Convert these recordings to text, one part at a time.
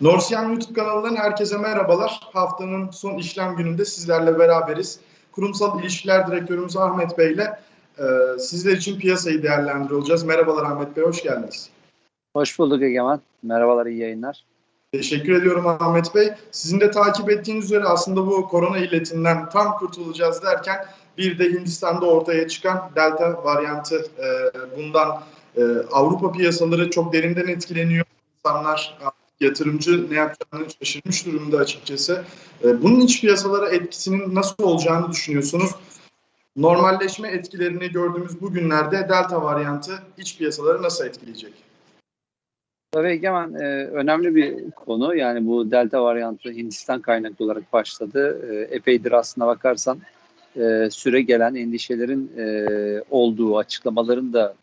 Norsiyan YouTube kanalından herkese merhabalar. Haftanın son işlem gününde sizlerle beraberiz. Kurumsal İlişkiler Direktörümüz Ahmet Bey ile e, sizler için piyasayı değerlendiriyor olacağız. Merhabalar Ahmet Bey, hoş geldiniz. Hoş bulduk Egemen. Merhabalar, iyi yayınlar. Teşekkür ediyorum Ahmet Bey. Sizin de takip ettiğiniz üzere aslında bu korona illetinden tam kurtulacağız derken bir de Hindistan'da ortaya çıkan delta varyantı e, bundan e, Avrupa piyasaları çok derinden etkileniyor. İnsanlar yatırımcı ne yapacağını şaşırmış durumda açıkçası. E, bunun iç piyasalara etkisinin nasıl olacağını düşünüyorsunuz? Normalleşme etkilerini gördüğümüz bu günlerde delta varyantı iç piyasaları nasıl etkileyecek? Tabii Egemen e, önemli bir konu. Yani bu delta varyantı Hindistan kaynaklı olarak başladı. E, epeydir aslına bakarsan e, süre gelen endişelerin olduğu açıklamaların da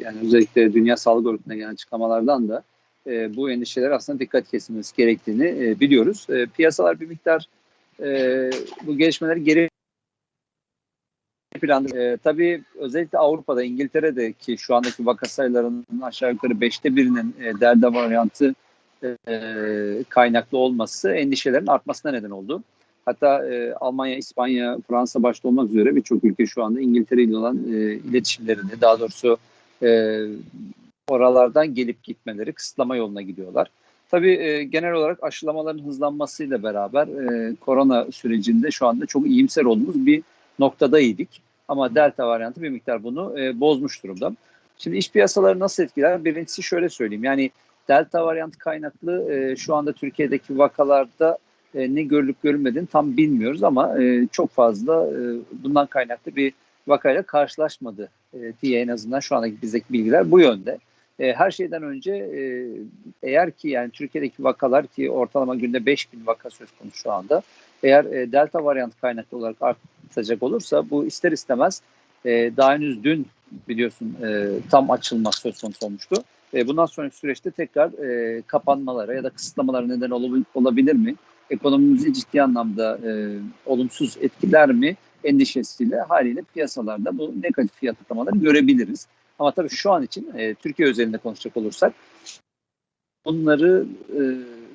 yani özellikle Dünya Sağlık Örgütü'ne gelen açıklamalardan da e, bu endişeler aslında dikkat kesilmesi gerektiğini e, biliyoruz. E, piyasalar bir miktar e, bu gelişmeleri geri planda. E, tabii özellikle Avrupa'da, İngiltere'de ki şu andaki vaka sayılarının aşağı yukarı beşte birinin e, delta varyantı e, kaynaklı olması endişelerin artmasına neden oldu. Hatta e, Almanya, İspanya, Fransa başta olmak üzere birçok ülke şu anda İngiltere ile olan e, iletişimlerini, daha doğrusu e, oralardan gelip gitmeleri kısıtlama yoluna gidiyorlar. Tabii e, genel olarak aşılamaların hızlanmasıyla beraber e, korona sürecinde şu anda çok iyimser olduğumuz bir noktadaydık. Ama delta varyantı bir miktar bunu e, bozmuş durumda. Şimdi iş piyasaları nasıl etkiler? Birincisi şöyle söyleyeyim. Yani delta varyantı kaynaklı e, şu anda Türkiye'deki vakalarda e, ne görülüp görülmediğini tam bilmiyoruz ama e, çok fazla e, bundan kaynaklı bir vakayla karşılaşmadı e, diye en azından şu andaki bizdeki bilgiler bu yönde. E, her şeyden önce e, eğer ki yani Türkiye'deki vakalar ki ortalama günde 5000 vaka söz konusu şu anda. Eğer e, delta varyantı kaynaklı olarak artacak olursa bu ister istemez e, daha henüz dün biliyorsun e, tam açılma söz konusu olmuştu. E, bundan sonraki süreçte tekrar e, kapanmalara ya da kısıtlamalara neden olab- olabilir mi? Ekonomimizi ciddi anlamda e, olumsuz etkiler mi? Endişesiyle haliyle piyasalarda bu negatif fiyatlamaları görebiliriz. Ama tabii şu an için e, Türkiye özelinde konuşacak olursak bunları e,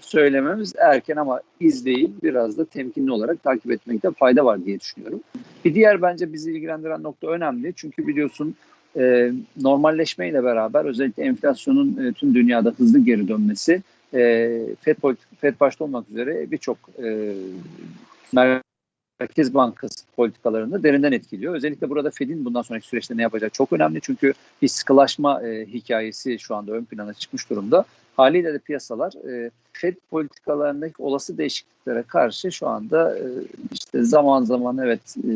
söylememiz erken ama izleyip biraz da temkinli olarak takip etmekte fayda var diye düşünüyorum. Bir diğer bence bizi ilgilendiren nokta önemli. Çünkü biliyorsun e, normalleşmeyle beraber özellikle enflasyonun e, tüm dünyada hızlı geri dönmesi e, FED, FED başta olmak üzere birçok e, Merkez Bankası politikalarını derinden etkiliyor. Özellikle burada Fed'in bundan sonraki süreçte ne yapacağı çok önemli. Çünkü bir sıkılaşma e, hikayesi şu anda ön plana çıkmış durumda. Haliyle de piyasalar e, Fed politikalarındaki olası değişikliklere karşı şu anda e, işte zaman zaman evet e,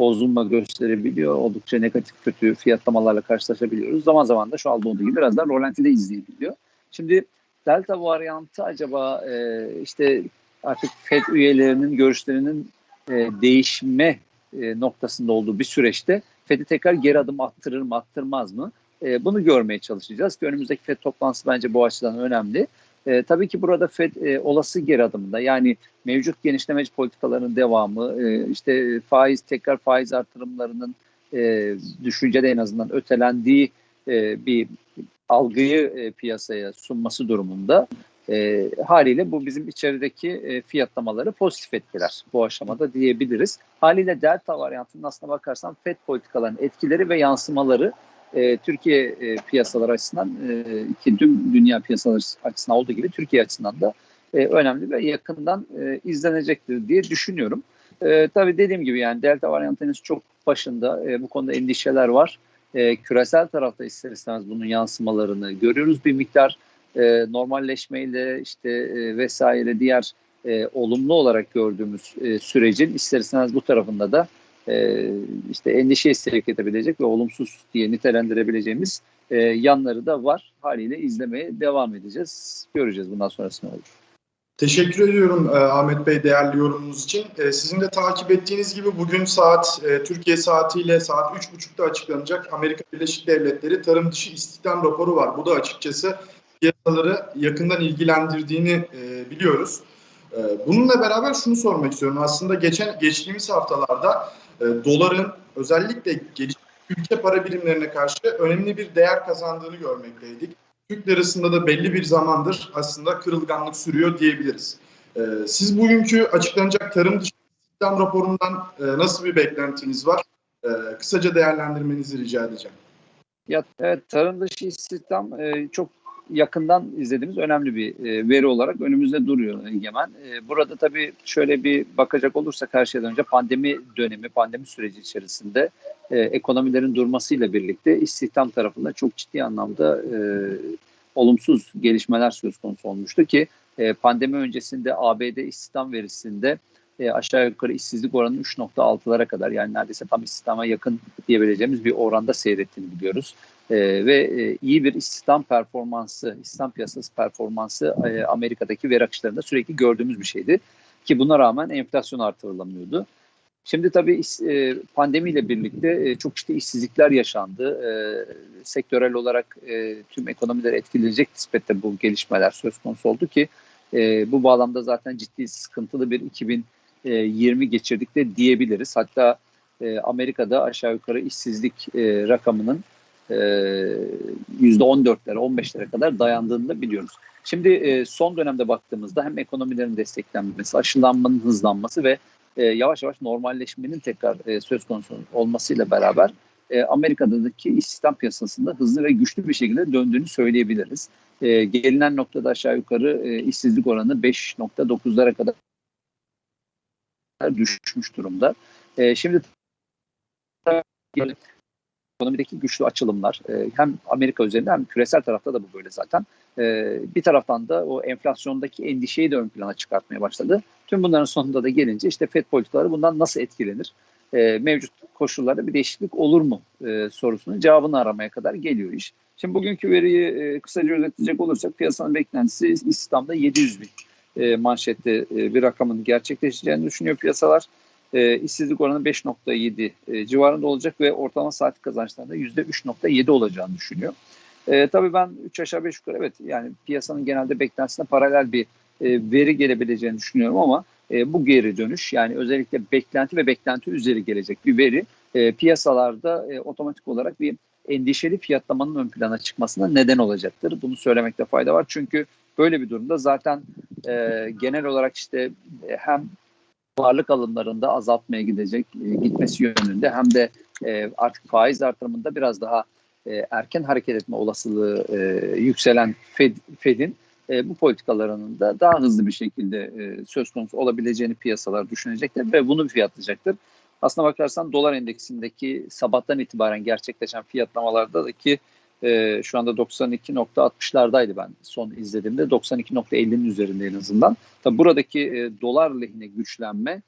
bozulma gösterebiliyor. Oldukça negatif kötü fiyatlamalarla karşılaşabiliyoruz. Zaman zaman da şu anda olduğu gibi biraz daha rolantide izleyebiliyor. Şimdi Delta varyantı acaba e, işte artık Fed üyelerinin görüşlerinin e, değişme e, noktasında olduğu bir süreçte Fed'i tekrar geri adım attırır mı attırmaz mı? E, bunu görmeye çalışacağız ki önümüzdeki FED toplantısı bence bu açıdan önemli. E, tabii ki burada FED e, olası geri adımında yani mevcut genişlemeci politikaların devamı, e, işte faiz tekrar faiz artırımlarının e, düşüncede en azından ötelendiği e, bir algıyı e, piyasaya sunması durumunda e, haliyle bu bizim içerideki e, fiyatlamaları pozitif etkiler bu aşamada diyebiliriz. Haliyle delta varyantının aslına bakarsan FED politikalarının etkileri ve yansımaları e, Türkiye e, piyasaları açısından e, ki tüm dünya piyasaları açısından olduğu gibi Türkiye açısından da e, önemli ve yakından e, izlenecektir diye düşünüyorum. E, tabii dediğim gibi yani delta varyantının çok başında e, bu konuda endişeler var. E, küresel tarafta ister istemez bunun yansımalarını görüyoruz bir miktar e, normalleşmeyle işte e, vesaire diğer e, olumlu olarak gördüğümüz e, sürecin ister istemez bu tarafında da e, işte endişeye sevk edebilecek ve olumsuz diye nitelendirebileceğimiz e, yanları da var. Haliyle izlemeye devam edeceğiz. Göreceğiz bundan sonrası ne olur. Teşekkür ediyorum e, Ahmet Bey değerli yorumunuz için. E, sizin de takip ettiğiniz gibi bugün saat e, Türkiye saatiyle saat 3.30'da açıklanacak Amerika Birleşik Devletleri tarım dışı istihdam raporu var. Bu da açıkçası piyasaları yakından ilgilendirdiğini e, biliyoruz. E, bununla beraber şunu sormak istiyorum. Aslında geçen geçtiğimiz haftalarda e, doların özellikle ülke para birimlerine karşı önemli bir değer kazandığını görmekteydik. Türk lirasında da belli bir zamandır aslında kırılganlık sürüyor diyebiliriz. Ee, siz bugünkü açıklanacak tarım dışı istihdam raporundan e, nasıl bir beklentiniz var? Ee, kısaca değerlendirmenizi rica edeceğim. Ya evet, tarım dışı istihdam e, çok yakından izlediğimiz önemli bir e, veri olarak önümüzde duruyor Egemen. E, burada tabii şöyle bir bakacak olursak her şeyden önce pandemi dönemi, pandemi süreci içerisinde e, ekonomilerin durmasıyla birlikte istihdam tarafında çok ciddi anlamda e, olumsuz gelişmeler söz konusu olmuştu ki e, pandemi öncesinde ABD istihdam verisinde e, aşağı yukarı işsizlik oranı 3.6'lara kadar yani neredeyse tam istihdama yakın diyebileceğimiz bir oranda seyrettiğini biliyoruz. E, ve e, iyi bir istihdam performansı, istihdam piyasası performansı e, Amerika'daki veri akışlarında sürekli gördüğümüz bir şeydi. Ki buna rağmen enflasyon artırılamıyordu. Şimdi tabii e, pandemiyle birlikte e, çok ciddi işsizlikler yaşandı. E, sektörel olarak e, tüm ekonomileri etkileyecek nispette bu gelişmeler söz konusu oldu ki e, bu bağlamda zaten ciddi sıkıntılı bir 2020 geçirdik de diyebiliriz. Hatta e, Amerika'da aşağı yukarı işsizlik e, rakamının e, %14'lere 15'lere kadar dayandığını da biliyoruz. Şimdi e, son dönemde baktığımızda hem ekonomilerin desteklenmesi, aşılanmanın hızlanması ve e, yavaş yavaş normalleşmenin tekrar e, söz konusu olmasıyla beraber e, Amerika'daki istihdam piyasasında hızlı ve güçlü bir şekilde döndüğünü söyleyebiliriz. E, gelinen noktada aşağı yukarı e, işsizlik oranı 5.9'lara kadar düşmüş durumda. E, şimdi ekonomideki güçlü açılımlar e, hem Amerika üzerinde hem küresel tarafta da bu böyle zaten. E, bir taraftan da o enflasyondaki endişeyi de ön plana çıkartmaya başladı. Tüm bunların sonunda da gelince işte FED politikaları bundan nasıl etkilenir? E, mevcut koşullarda bir değişiklik olur mu sorusunun cevabını aramaya kadar geliyor iş. Şimdi bugünkü veriyi kısaca özetleyecek olursak piyasanın beklentisi İstanbul'da 700 bin manşette bir rakamın gerçekleşeceğini düşünüyor piyasalar. E, işsizlik oranı 5.7 e, civarında olacak ve ortalama saatlik kazançlarında %3.7 olacağını düşünüyor. E, tabii ben 3 aşağı 5 yukarı evet yani piyasanın genelde beklentisine paralel bir e, veri gelebileceğini düşünüyorum ama e, bu geri dönüş yani özellikle beklenti ve beklenti üzeri gelecek bir veri e, piyasalarda e, otomatik olarak bir endişeli fiyatlamanın ön plana çıkmasına neden olacaktır. Bunu söylemekte fayda var çünkü böyle bir durumda zaten e, genel olarak işte e, hem varlık alımlarında azaltmaya gidecek e, gitmesi yönünde hem de e, artık faiz artırımında biraz daha e, erken hareket etme olasılığı e, yükselen Fed, Fed'in e, bu politikalarının da daha hızlı bir şekilde e, söz konusu olabileceğini piyasalar düşünecekler ve bunu fiyatlayacaktır. Aslına bakarsan dolar endeksindeki sabahtan itibaren gerçekleşen fiyatlamalarda da ki e, şu anda 92.60'lardaydı ben son izlediğimde 92.50'nin üzerinde en azından. Tabi buradaki e, dolar lehine güçlenme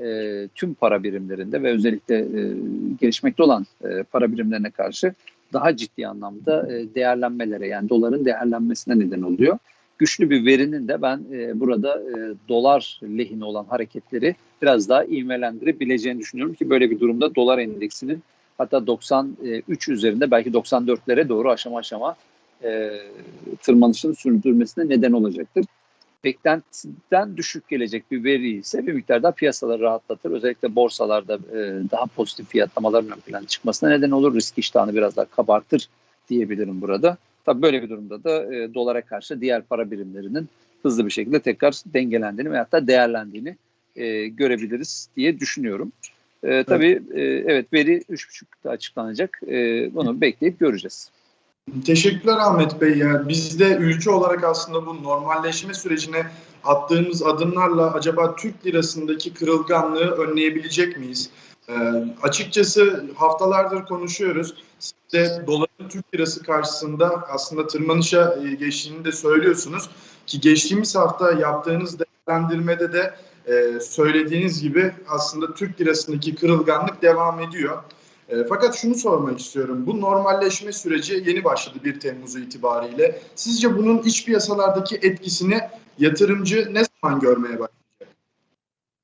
e, tüm para birimlerinde ve özellikle e, gelişmekte olan e, para birimlerine karşı daha ciddi anlamda e, değerlenmelere yani doların değerlenmesine neden oluyor. Güçlü bir verinin de ben e, burada e, dolar lehine olan hareketleri biraz daha ivmelendirebileceğini düşünüyorum ki böyle bir durumda dolar endeksinin hatta 93 üzerinde belki 94'lere doğru aşama aşama e, tırmanışını sürdürmesine neden olacaktır. Beklentiden düşük gelecek bir veri ise bir miktar daha piyasaları rahatlatır. Özellikle borsalarda e, daha pozitif fiyatlamaların ön plana çıkmasına neden olur. Risk iştahını biraz daha kabartır diyebilirim burada. Tabii böyle bir durumda da e, dolara karşı diğer para birimlerinin hızlı bir şekilde tekrar dengelendiğini ve hatta değerlendiğini e, görebiliriz diye düşünüyorum. E, tabii evet. E, evet veri 3.5'da açıklanacak. E, bunu bekleyip göreceğiz. Teşekkürler Ahmet Bey. Yani biz de ülke olarak aslında bu normalleşme sürecine attığımız adımlarla acaba Türk lirasındaki kırılganlığı önleyebilecek miyiz? Ee, açıkçası haftalardır konuşuyoruz. Siz de doların Türk lirası karşısında aslında tırmanışa e, geçtiğini de söylüyorsunuz. Ki geçtiğimiz hafta yaptığınız değerlendirmede de e, söylediğiniz gibi aslında Türk lirasındaki kırılganlık devam ediyor. E, fakat şunu sormak istiyorum. Bu normalleşme süreci yeni başladı 1 Temmuz itibariyle. Sizce bunun iç piyasalardaki etkisini yatırımcı ne zaman görmeye başlayacak?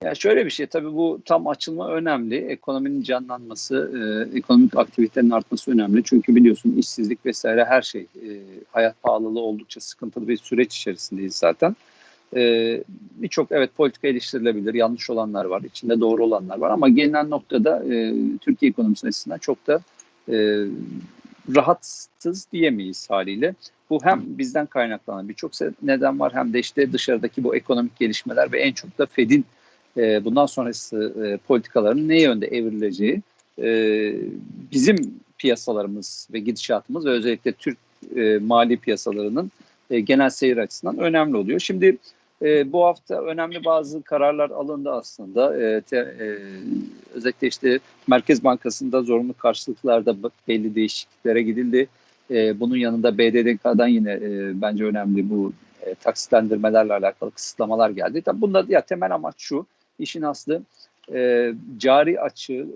Ya şöyle bir şey tabii bu tam açılma önemli. Ekonominin canlanması, e, ekonomik aktivitenin artması önemli. Çünkü biliyorsun işsizlik vesaire her şey e, hayat pahalılığı oldukça sıkıntılı bir süreç içerisindeyiz zaten. E, Birçok evet politika eleştirilebilir, yanlış olanlar var, içinde doğru olanlar var ama gelinen noktada e, Türkiye ekonomisi açısından çok da e, rahatsız diyemeyiz haliyle. Bu hem bizden kaynaklanan birçok neden var hem de işte dışarıdaki bu ekonomik gelişmeler ve en çok da Fed'in e, bundan sonrası e, politikalarının ne yönde evrileceği e, bizim piyasalarımız ve gidişatımız ve özellikle Türk e, mali piyasalarının e, genel seyir açısından önemli oluyor. Şimdi e, bu hafta önemli bazı kararlar alındı aslında. E, te, e, özellikle işte Merkez Bankası'nda zorunlu karşılıklarda belli değişikliklere gidildi. E, bunun yanında BDDK'dan yine e, bence önemli bu e, taksitlendirmelerle alakalı kısıtlamalar geldi. Tabii bunda ya temel amaç şu, işin aslı e, cari açığı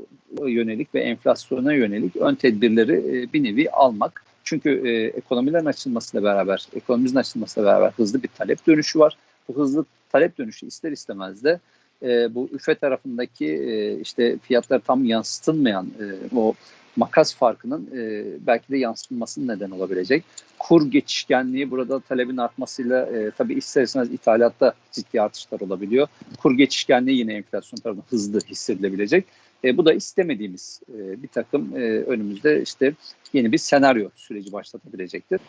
yönelik ve enflasyona yönelik ön tedbirleri e, bir nevi almak. Çünkü e, ekonomilerin açılmasıyla beraber, ekonomimizin açılmasıyla beraber hızlı bir talep dönüşü var. Bu hızlı talep dönüşü ister istemez de e, bu üfe tarafındaki e, işte fiyatlar tam yansıtılmayan e, o makas farkının e, belki de yansıtılmasının neden olabilecek. Kur geçişkenliği burada talebin artmasıyla e, tabii ister istemez ithalatta ciddi artışlar olabiliyor. Kur geçişkenliği yine enflasyon tarafından hızlı hissedilebilecek. E, bu da istemediğimiz e, bir takım e, önümüzde işte yeni bir senaryo süreci başlatabilecektir.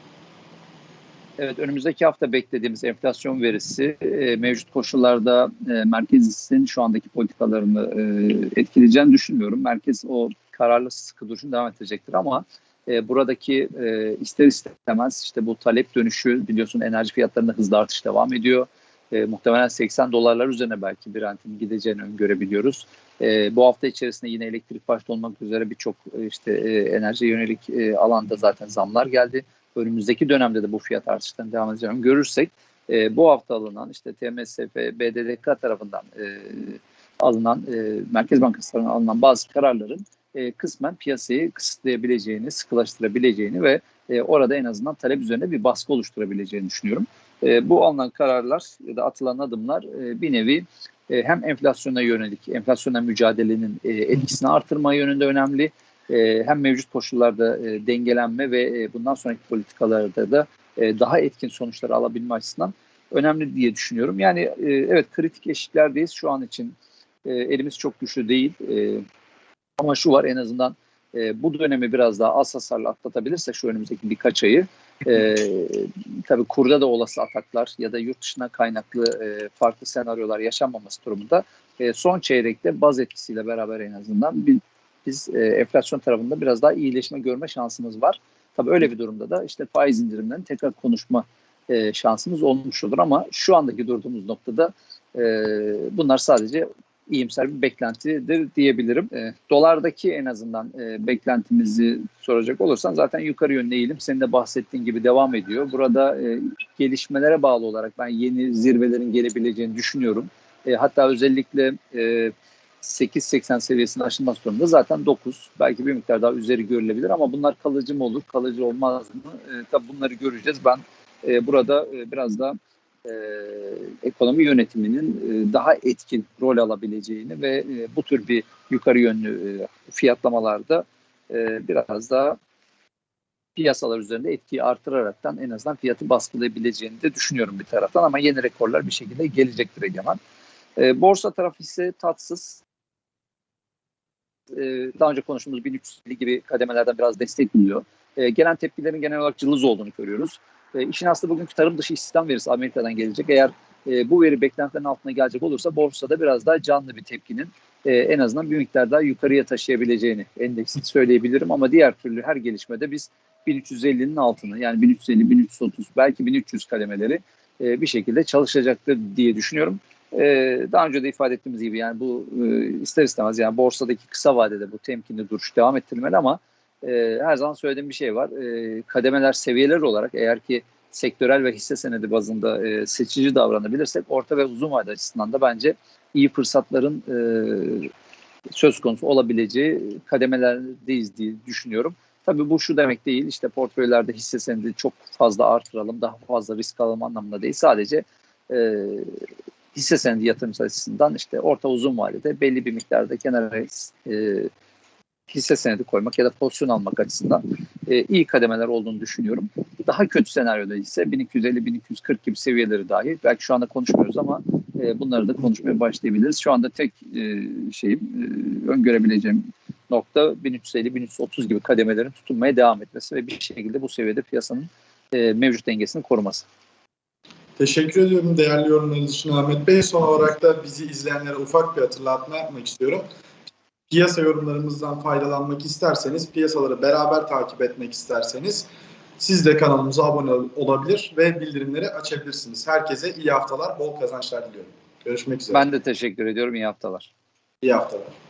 Evet önümüzdeki hafta beklediğimiz enflasyon verisi e, mevcut koşullarda e, merkezin şu andaki politikalarını e, etkileyeceğini düşünmüyorum. Merkez o kararlı sıkı duruşunu devam edecektir ama e, buradaki e, ister istemez işte bu talep dönüşü biliyorsun enerji fiyatlarında hızlı artış devam ediyor. E, muhtemelen 80 dolarlar üzerine belki Brent'in gideceğini öngörebiliyoruz. E, bu hafta içerisinde yine elektrik başta olmak üzere birçok e, işte e, enerjiye yönelik e, alanda zaten zamlar geldi önümüzdeki dönemde de bu fiyat artışlarının devam edeceğini görürsek e, bu hafta alınan işte TMSF, BDDK tarafından e, alınan e, Merkez Bankası tarafından alınan bazı kararların e, kısmen piyasayı kısıtlayabileceğini, sıkılaştırabileceğini ve e, orada en azından talep üzerine bir baskı oluşturabileceğini düşünüyorum. E, bu alınan kararlar ya da atılan adımlar e, bir nevi e, hem enflasyona yönelik, enflasyona mücadelenin e, etkisini artırma yönünde önemli e, hem mevcut koşullarda e, dengelenme ve e, bundan sonraki politikalarda da daha etkin sonuçlar alabilme açısından önemli diye düşünüyorum. Yani evet kritik eşiklerdeyiz şu an için elimiz çok güçlü değil ama şu var en azından bu dönemi biraz daha az hasarla atlatabilirsek şu önümüzdeki birkaç ayı tabii kurda da olası ataklar ya da yurt dışına kaynaklı farklı senaryolar yaşanmaması durumunda e, son çeyrekte baz etkisiyle beraber en azından bir biz e, enflasyon tarafında biraz daha iyileşme görme şansımız var. Tabii öyle bir durumda da işte faiz indirimlerini tekrar konuşma e, şansımız olmuş olur ama şu andaki durduğumuz noktada e, bunlar sadece iyimser bir beklentidir diyebilirim. E, dolardaki en azından e, beklentimizi soracak olursan zaten yukarı yönlü eğilim senin de bahsettiğin gibi devam ediyor. Burada e, gelişmelere bağlı olarak ben yeni zirvelerin gelebileceğini düşünüyorum. E, hatta özellikle e, 8.80 seviyesinin aşılması durumunda zaten 9. Belki bir miktar daha üzeri görülebilir ama bunlar kalıcı mı olur, kalıcı olmaz mı? E, tabii bunları göreceğiz. Ben e, burada e, biraz da e, ekonomi yönetiminin e, daha etkin rol alabileceğini ve e, bu tür bir yukarı yönlü e, fiyatlamalarda e, biraz daha piyasalar üzerinde etkiyi artıraraktan en azından fiyatı baskılayabileceğini de düşünüyorum bir taraftan ama yeni rekorlar bir şekilde gelecektir Egemen. E, borsa tarafı ise tatsız. E, daha önce konuştuğumuz 1350 gibi kademelerden biraz destek buluyor. E, gelen tepkilerin genel olarak cılız olduğunu görüyoruz. E, işin aslı bugünkü tarım dışı istihdam verisi Amerika'dan gelecek. Eğer bu veri beklentilerin altına gelecek olursa borsada biraz daha canlı bir tepkinin en azından bir miktar daha yukarıya taşıyabileceğini endeksin söyleyebilirim. Ama diğer türlü her gelişmede biz 1350'nin altını yani 1350, 1330 belki 1300 kademeleri bir şekilde çalışacaktır diye düşünüyorum. Ee, daha önce de ifade ettiğimiz gibi yani bu e, ister istemez yani borsadaki kısa vadede bu temkinli duruş devam ettirilmeli ama e, her zaman söylediğim bir şey var. E, kademeler seviyeler olarak eğer ki sektörel ve hisse senedi bazında e, seçici davranabilirsek orta ve uzun vade açısından da bence iyi fırsatların e, söz konusu olabileceği kademelerdeyiz diye düşünüyorum. Tabii bu şu demek değil işte portföylerde hisse senedi çok fazla artıralım daha fazla risk alalım anlamında değil. Sadece e, hisse senedi yatırımcısı açısından işte orta uzun vadede belli bir miktarda kenara e, hisse senedi koymak ya da pozisyon almak açısından e, iyi kademeler olduğunu düşünüyorum. Daha kötü senaryoda ise 1250-1240 gibi seviyeleri dahi belki şu anda konuşmuyoruz ama e, bunları da konuşmaya başlayabiliriz. Şu anda tek e, şeyim e, öngörebileceğim nokta 1350-1330 gibi kademelerin tutunmaya devam etmesi ve bir şekilde bu seviyede piyasanın e, mevcut dengesini koruması. Teşekkür ediyorum değerli yorumlarınız için Ahmet Bey. Son olarak da bizi izleyenlere ufak bir hatırlatma yapmak istiyorum. Piyasa yorumlarımızdan faydalanmak isterseniz, piyasaları beraber takip etmek isterseniz siz de kanalımıza abone olabilir ve bildirimleri açabilirsiniz. Herkese iyi haftalar, bol kazançlar diliyorum. Görüşmek üzere. Ben de teşekkür ediyorum. İyi haftalar. İyi haftalar.